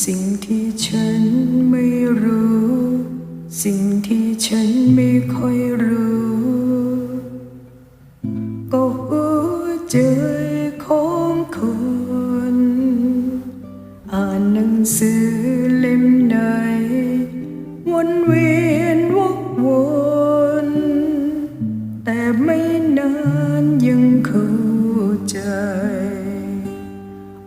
สิ่งที่ฉันไม่รู้ สิ่งที่ฉันไม่ค่อยรู้ ก็หัวใจของคน อ่านหนังสือ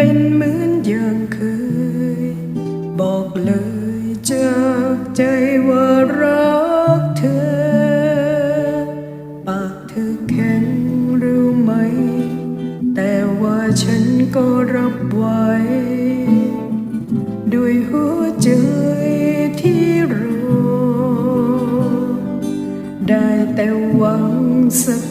เป็นเหมือนอย่างเคย บอกเลยจากใจว่ารักเธอ ปากเธอแข็งรู้ไหม แต่ว่าฉันก็รับไว้ ด้วยหัวใจที่รอ ได้แต่หวังสัก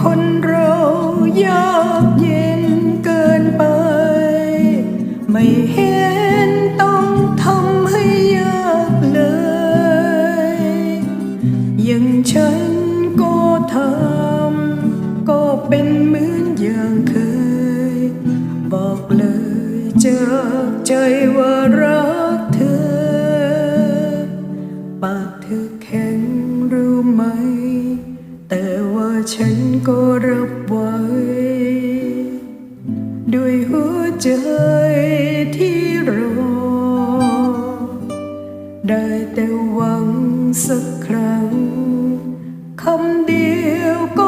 คนเรายากเย็นเกินไป ไม่เห็นต้องทำให้ยากเลย อย่างฉันก็ทำก็เป็นเหมือนอย่างเคย บอกเลยจากใจว่ารักเธอ ปากเธอแข็งรู้ไหม แต่ว่าฉันก็รับไว้ ด้วยหัวใจที่รอ ได้แต่หวังสักครั้งคำเดียวก็